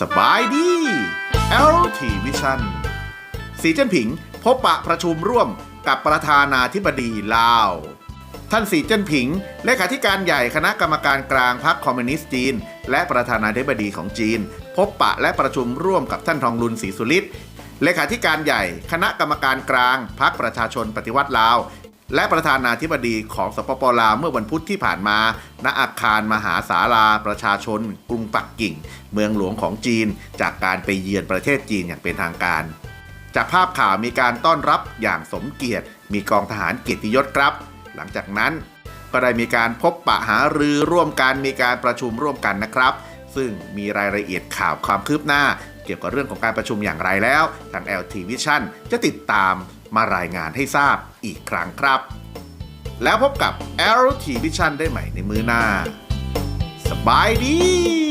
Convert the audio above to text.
สบายดี LT Vision สีเจิ้นผิง พบปะประชุมร่วมกับประธานาธิบดีลาว ท่านสีเจิ้นผิง เลขาธิการใหญ่คณะกรรมการกลางพรรคคอมมิวนิสต์จีน และประธานาธิบดีของจีน พบปะและประชุมร่วมกับท่านทองลุนศรีสุริต เลขาธิการใหญ่ คณะกรรมการกลางพรรคประชาชนปฏิวัติลาว และประธานาธิบดีของสปปลาวเมื่อวันพุธที่ผ่านมา ณอาคารมหาศาลาประชาชน กรุงปักกิ่ง เมืองหลวงของจีน จากการไปเยือนประเทศจีนอย่างเป็นทางการ จากภาพข่าวมีการต้อนรับอย่างสมเกียรติ มีกองทหารเกียรติยศครับ หลังจากนั้นก็ได้มีการพบปะหารือร่วมกันมีการประชุมร่วมกันนะครับ ซึ่งมีรายละเอียดข่าวความคืบหน้า เกี่ยวกับเรื่องของการประชุมอย่างไรแล้ว ทาง LT Vision จะติดตามมารายงานให้ทราบอีกครั้งครับ แล้วพบกับ LT Vision ได้ใหม่ในมือหน้า สบายดี